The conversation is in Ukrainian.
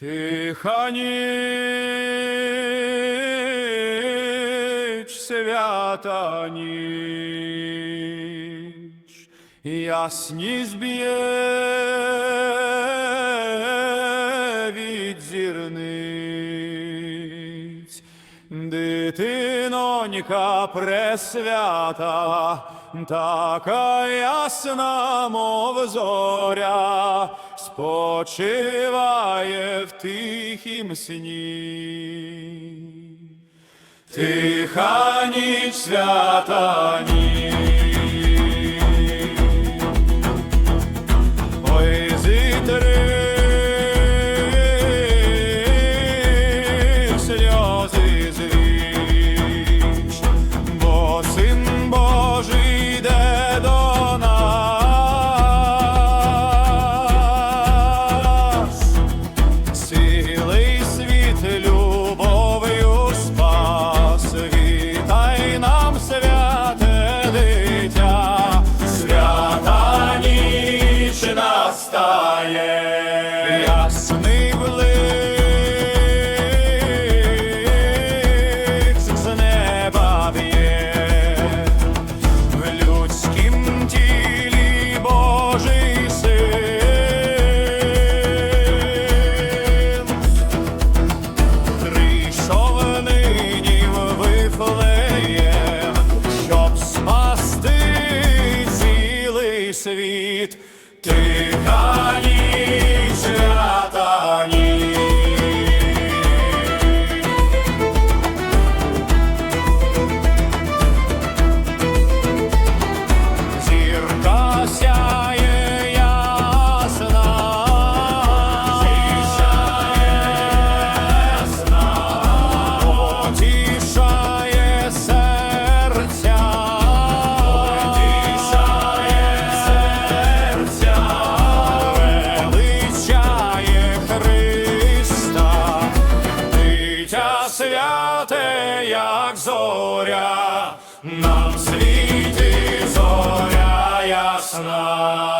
Тиха ніч, свята ніч, ясність б'є від зірниць, дитинонька пресвята, така ясна, мов зоря, спочиває в тихім сні. Тиха ніч, свята ніч. Світ. Тиха ніч, як зоря, нам світі зоря ясна.